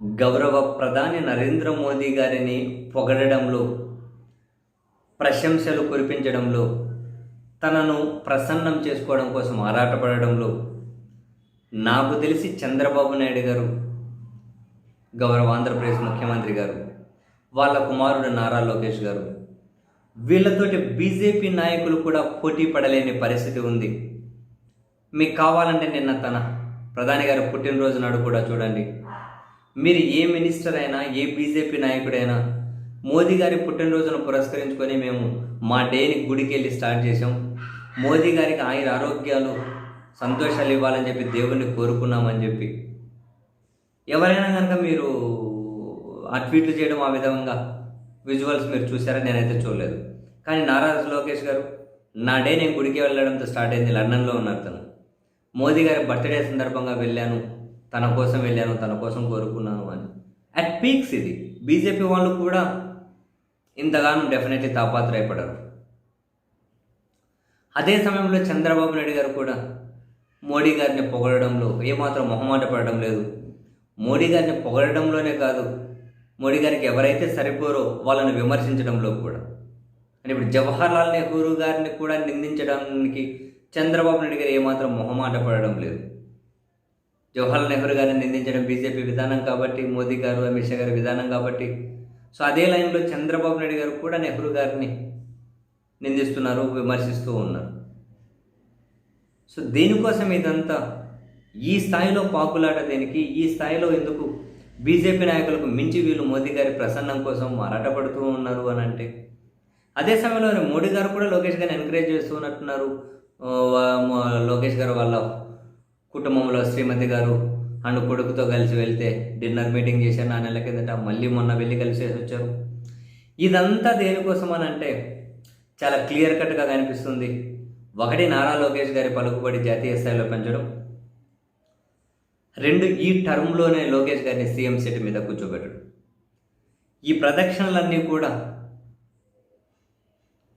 గౌరవ ప్రధాని నరేంద్ర మోదీ గారిని పొగడడంలో ప్రశంసలు కురిపించడంలో తనను ప్రసన్నం చేసుకోవడం కోసం ఆరాటపడడంలో నాకు తెలిసి చంద్రబాబు నాయుడు గారు గౌరవ ఆంధ్రప్రదేశ్ ముఖ్యమంత్రి గారు వాళ్ళ కుమారుడు నారా లోకేష్ గారు వీళ్ళతోటి బీజేపీ నాయకులు కూడా పోటీ పడలేని పరిస్థితి ఉంది. మీకు కావాలంటే నిన్న తన ప్రధాని గారు పుట్టినరోజు నాడు కూడా చూడండి. మీరు ఏ మినిస్టర్ అయినా ఏ బీజేపీ నాయకుడైనా మోదీ గారి పుట్టినరోజును పురస్కరించుకొని మేము మా డేని గుడికి వెళ్ళి స్టార్ట్ చేసాం మోదీ గారికి ఆయుర ఆరోగ్యాలు సంతోషాలు ఇవ్వాలని చెప్పి దేవుణ్ణి కోరుకున్నామని చెప్పి. ఎవరైనా కనుక మీరు ఆ ట్వీట్లు చేయడం ఆ విధంగా విజువల్స్ మీరు చూసారా నేనైతే చూడలేదు. కానీ నారా లోకేష్ గారు నా డే నేను గుడికి వెళ్ళడంతో స్టార్ట్ అయింది లండన్లో ఉన్నారు తను మోదీ గారి బర్త్డే సందర్భంగా వెళ్ళాను. తన కోసం వెళ్ళాను తన కోసం కోరుకున్నాను అని. అట్ పీక్స్ ఇది. బీజేపీ వాళ్ళు కూడా ఇంతగానో డెఫినెట్లీ తాపాత్రయపడరు. అదే సమయంలో చంద్రబాబు నాయుడు గారు కూడా మోడీ గారిని పొగడడంలో ఏమాత్రం మొహమాట పడడం లేదు. మోడీ గారిని పొగడడంలోనే కాదు మోడీ గారికి ఎవరైతే సరిపోరో వాళ్ళని విమర్శించడంలో కూడా. అని ఇప్పుడు జవహర్లాల్ నెహ్రూ గారిని కూడా నిందించడానికి చంద్రబాబు నాయుడు గారు ఏమాత్రం మొహమాట పడడం లేదు. జవహర్లాల్ నెహ్రూ గారిని నిందించడం బీజేపీ విధానం కాబట్టి మోదీ గారు అమిత్ షా గారి విధానం కాబట్టి. సో అదే లైన్లో చంద్రబాబు నాయుడు గారు కూడా నెహ్రూ గారిని నిందిస్తున్నారు విమర్శిస్తూ ఉన్నారు. సో దేనికోసం ఇదంతా ఈ స్థాయిలో పాకులాట దేనికి ఈ స్థాయిలో ఎందుకు బీజేపీ నాయకులకు మించి వీళ్ళు మోదీ గారి ప్రసన్నం కోసం మరాటపడుతూ ఉన్నారు అని అంటే అదే సమయంలో మోడీ గారు కూడా లోకేష్ గారిని ఎంకరేజ్ చేస్తూ ఉన్నట్టున్నారు. లోకేష్ గారు వాళ్ళ కుటుంబంలో శ్రీమతి గారు అండ్ కొడుకుతో కలిసి వెళ్తే డిన్నర్ మీటింగ్ చేశారు. నా నెల కిందట మళ్ళీ మొన్న వెళ్ళి కలిసి వచ్చారు. ఇదంతా దేనికోసం అని అంటే చాలా క్లియర్ కట్గా కనిపిస్తుంది. ఒకటి నారా లోకేష్ గారి పలుకుబడి జాతీయ స్థాయిలో పెంచడం. రెండు ఈ టర్మ్లోనే లోకేష్ గారిని సీఎం సీట్ మీద కూర్చోబెట్టడం. ఈ ప్రదక్షిణలన్నీ కూడా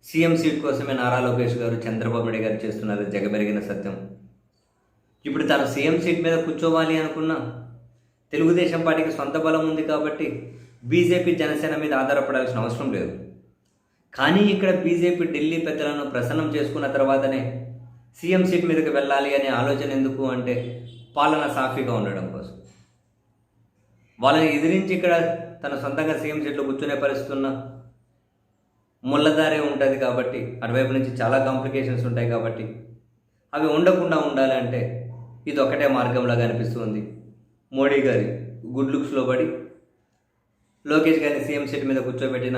సీఎం సీట్ కోసమే నారా లోకేష్ గారు చంద్రబాబు నాయుడు గారు చేస్తున్నారు జగమెరిగిన సత్యం. ఇప్పుడు తను సీఎం సీట్ మీద కూర్చోవాలి అనుకున్నా. తెలుగుదేశం పార్టీకి సొంత బలం ఉంది కాబట్టి బీజేపీ జనసేన మీద ఆధారపడాల్సిన అవసరం లేదు. కానీ ఇక్కడ బీజేపీ ఢిల్లీ పెద్దలను ప్రసన్నం చేసుకున్న తర్వాతనే సీఎం సీట్ మీదకి వెళ్ళాలి అనే ఆలోచన ఎందుకు అంటే పాలన సాఫీగా ఉండడం కోసం. వాళ్ళని ఎదిరించి ఇక్కడ తన సొంతంగా సీఎం సీట్లో కూర్చునే పరిస్థితి ఉన్న ముళ్ళదారే ఉంటుంది కాబట్టి అటువైపు నుంచి చాలా కాంప్లికేషన్స్ ఉంటాయి కాబట్టి అవి ఉండకుండా ఉండాలంటే ఇది ఒకటే మార్గంలాగా అనిపిస్తుంది. మోడీ గారి గుడ్ లుక్స్లో పడి లోకేష్ గారిని సీఎం సీట్ మీద కూర్చోబెట్టిన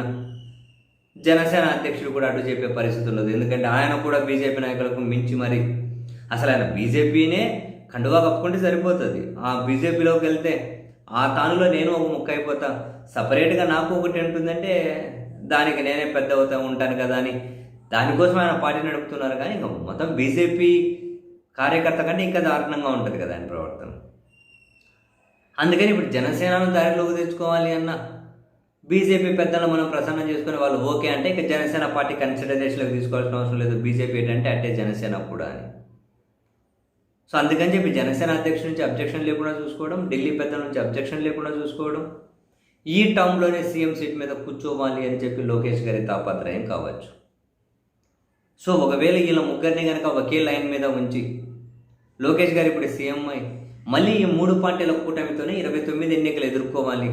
జనసేన అధ్యక్షుడు కూడా అటు చెప్పే పరిస్థితి ఉండదు ఎందుకంటే ఆయన కూడా బీజేపీ నాయకులకు మించి మరి అసలు ఆయన బీజేపీనే కండువా కప్పుకుంటే సరిపోతుంది. ఆ బీజేపీలోకి వెళ్తే ఆ తానులో నేను ఒక ముక్క అయిపోతా. సపరేట్గా నాకు ఒకటి ఉంటుందంటే దానికి నేనే పెద్ద అవుతా ఉంటాను కదా అని దానికోసం ఆయన పార్టీ నడుపుతున్నారు. కానీ ఇంకా మొత్తం బీజేపీ కార్యకర్త కంటే ఇంకా దారుణంగా ఉంటుంది కదా ఆయన ప్రవర్తన. అందుకని ఇప్పుడు జనసేనను దారిలోకి తెచ్చుకోవాలి అన్న బీజేపీ పెద్దలను మనం ప్రసన్నం చేసుకుని వాళ్ళు ఓకే అంటే ఇక జనసేన పార్టీ కన్సిడరేషన్లోకి తీసుకోవాల్సిన అవసరం లేదు. బీజేపీ ఏంటంటే అంటే జనసేన కూడా అని. సో అందుకని చెప్పి జనసేన అధ్యక్షుడి నుంచి అబ్జెక్షన్ లేకుండా చూసుకోవడం ఢిల్లీ పెద్దల నుంచి అబ్జెక్షన్ లేకుండా చూసుకోవడం ఈ టర్మ్లోనే సీఎం సీట్ మీద కూర్చోవాలి అని చెప్పి లోకేష్ గారి తాపత్రయం కావచ్చు. సో ఒకవేళ వీళ్ళ ముగ్గురిని కనుక ఒకే లైన్ మీద ఉంచి లోకేష్ గారు ఇప్పుడు సీఎం అయి మళ్ళీ ఈ మూడు పార్టీల కూటమితోనే ఇరవై తొమ్మిది ఎన్నికలు ఎదుర్కోవాలి.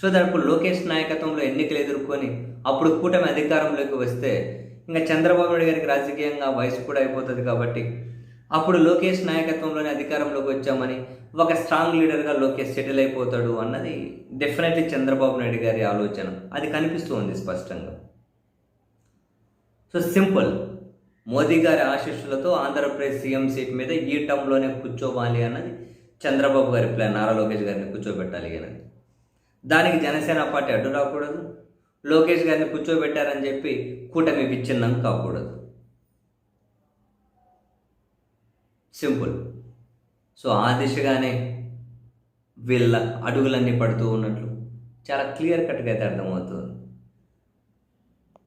సో దట్ లోకేష్ నాయకత్వంలో ఎన్నికలు ఎదుర్కొని అప్పుడు కూటమి అధికారంలోకి వస్తే ఇంకా చంద్రబాబు నాయుడు గారికి రాజకీయంగా వయసు కూడా అయిపోతుంది కాబట్టి అప్పుడు లోకేష్ నాయకత్వంలోనే అధికారంలోకి వచ్చామని ఒక స్ట్రాంగ్ లీడర్గా లోకేష్ సెటిల్ అయిపోతాడు అన్నది డెఫినెట్లీ చంద్రబాబు నాయుడు గారి ఆలోచన. అది కనిపిస్తూ ఉంది స్పష్టంగా. సో సింపుల్ మోదీ గారి ఆశీస్సులతో ఆంధ్రప్రదేశ్ సీఎం సీట్ మీద ఈ టర్మ్లోనే కూర్చోవాలి అన్నది చంద్రబాబు గారి ప్లాన్. నారా లోకేష్ గారిని కూర్చోబెట్టాలి అన్నది. దానికి జనసేన పార్టీ అడ్డు రాకూడదు. లోకేష్ గారిని కూర్చోబెట్టారని చెప్పి కూటమి విచ్ఛిన్నం కాకూడదు. సింపుల్. సో ఆ దిశగానే వీళ్ళ అడుగులన్నీ పడుతూ ఉన్నట్లు చాలా క్లియర్ కట్గా అయితే అర్థమవుతుంది.